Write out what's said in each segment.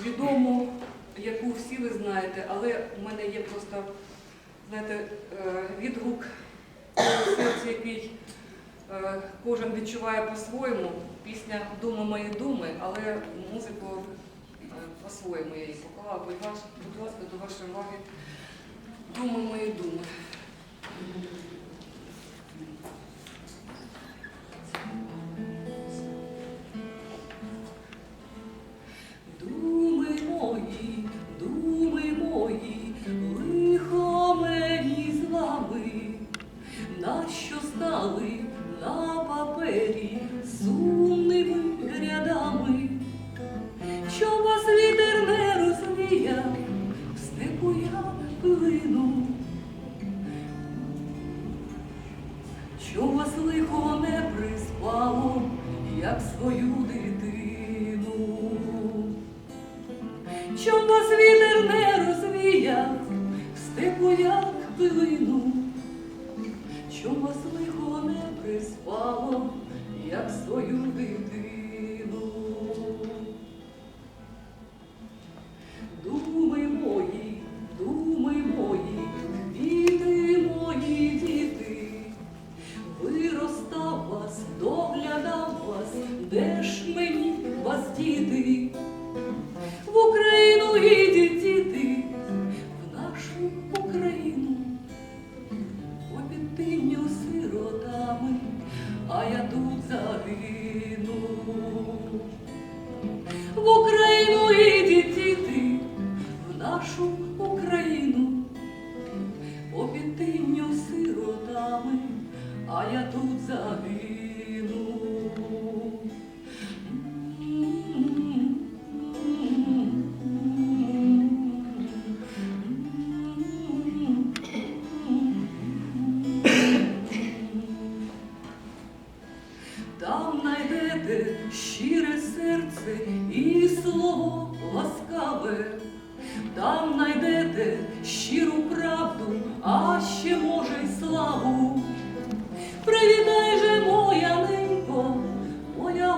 відому, яку всі ви знаєте, але у мене є просто, знаєте, е, відгук в серці, який е, кожен відчуває по-своєму. Пісня Думи мої думи, але музику е, по-своєму я її поклала. Будь ласка, до вашої уваги. Думи мої. Думи стали на папері сумними рядами, що вас вітер не розвіяв, в степу я плину, що вас лихо не приспало, як свою дитину. Щоб вас вітер не розвіяв, в степу як пилину, як а я тут загину. В Україну ідіть діти, в нашу Україну, по підтинню сиротами, а я тут загину. Щире серце і слово ласкаве, там найдете щиру правду, а ще може й славу. Привітай же, моя ненько, моя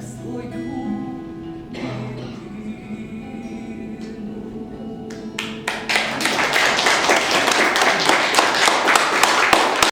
свою.